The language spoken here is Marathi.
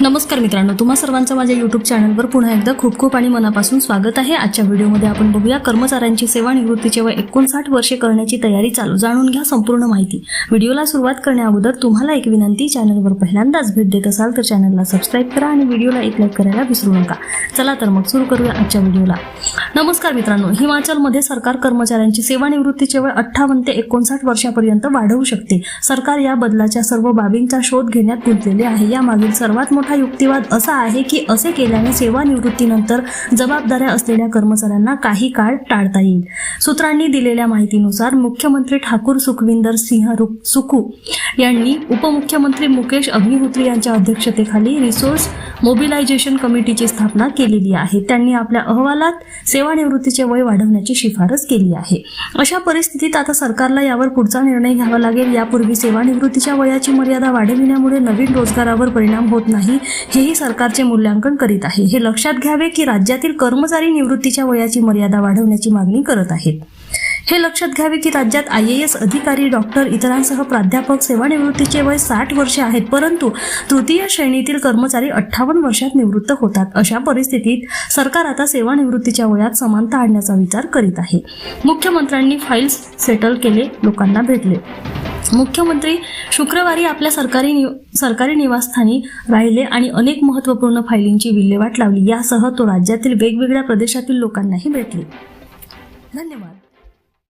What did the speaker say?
नमस्कार मित्रांनो तुम्हा सर्वांचं माझ्या युट्यूब चॅनलवर पुन्हा एकदा खूप खूप आणि मनापासून स्वागत आहे. आजच्या व्हिडिओमध्ये आपण बघूया कर्मचाऱ्यांची सेवानिवृत्तीचे वय एकोणसाठ वर्षे करण्याची तयारी चालू जाणून घ्या संपूर्ण माहिती. व्हिडिओला सुरुवात करण्याअगोदर तुम्हाला एक विनंती चॅनलवर पहिल्यांदाच भेट देत असाल तर चॅनलला सबस्क्राईब करा आणि व्हिडिओला एक लाईक करायला विसरू नका. चला तर मग सुरू करूया आजच्या व्हिडिओला. नमस्कार मित्रांनो हिमाचलमध्ये सरकार कर्मचाऱ्यांची सेवानिवृत्तीचे वय अठ्ठावन्न ते एकोणसाठ वर्षापर्यंत वाढवू शकते सरकार या बदलाच्या सर्व बाबींचा शोध घेण्यात गुंतलेले आहे. यामागील सर्वात मोठा युक्तिवाद असा आहे की असे केल्याने सेवानिवृत्तीनंतर जबाबदाऱ्या असलेल्या कर्मचाऱ्यांना काही काळ टाळता येईल. सूत्रांनी दिलेल्या माहितीनुसार मुख्यमंत्री ठाकूर सुखविंदर सिंह रु- सुखू यांनी उपमुख्यमंत्री मुकेश अग्निहोत्री यांच्या अध्यक्षतेखाली रिसोर्स मोबिलायझेशन कमिटीची स्थापना केलेली आहे. त्यांनी आपल्या अहवालात सेवानिवृत्तीचे वय वाढवण्याची शिफारस केली आहे. अशा परिस्थितीत आता सरकारला यावर पुढचा निर्णय घ्यावा लागेल. यापूर्वी सेवानिवृत्तीच्या वयाची मर्यादा वाढविण्यामुळे नवीन रोजगारावर परिणाम होत नाही. हेही सरकारचे मूल्यांकन करीत आहे. हे लक्षात घ्यावे की राज्यातील कर्मचारी निवृत्तीच्या वयाची मर्यादा वाढवण्याची मागणी करत आहेत. हे लक्षात घ्यावे की राज्यात आय ए एस अधिकारी डॉक्टर इतरांसह प्राध्यापक सेवानिवृत्तीचे वय साठ वर्षे आहेत परंतु तृतीय श्रेणीतील कर्मचारी अठ्ठावन्न वर्षात निवृत्त होतात. अशा परिस्थितीत सरकार आता सेवानिवृत्तीच्या वयात समानता आणण्याचा विचार करीत आहे. मुख्यमंत्र्यांनी फाईल्स सेटल केले लोकांना भेटले. मुख्यमंत्री शुक्रवारी आपल्या सरकारी निव सरकारी निवासस्थानी राहिले आणि अनेक महत्त्वपूर्ण फायलींची विल्हेवाट लावली. यासह तो राज्यातील वेगवेगळ्या प्रदेशातील लोकांनाही भेटले. धन्यवाद.